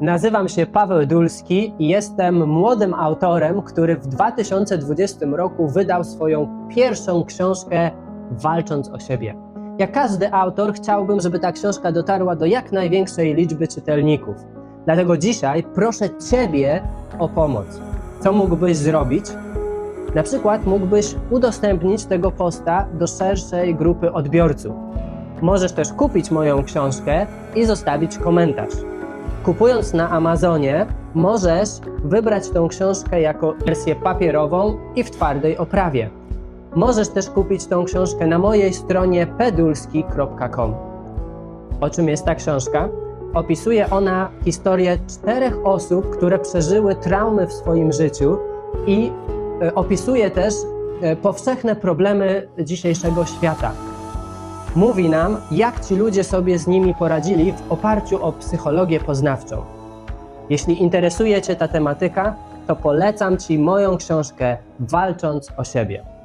Nazywam się Paweł Dulski i jestem młodym autorem, który w 2020 roku wydał swoją pierwszą książkę Walcząc o siebie. Jak każdy autor, chciałbym, żeby ta książka dotarła do jak największej liczby czytelników. Dlatego dzisiaj proszę Ciebie o pomoc. Co mógłbyś zrobić? Na przykład mógłbyś udostępnić tego posta do szerszej grupy odbiorców. Możesz też kupić moją książkę i zostawić komentarz. Kupując na Amazonie, możesz wybrać tą książkę jako wersję papierową i w twardej oprawie. Możesz też kupić tą książkę na mojej stronie pedulski.com. O czym jest ta książka? Opisuje ona historię czterech osób, które przeżyły traumy w swoim życiu i e, opisuje też e, powszechne problemy dzisiejszego świata. Mówi nam, jak ci ludzie sobie z nimi poradzili w oparciu o psychologię poznawczą. Jeśli interesuje Cię ta tematyka, to polecam Ci moją książkę Walcząc o siebie.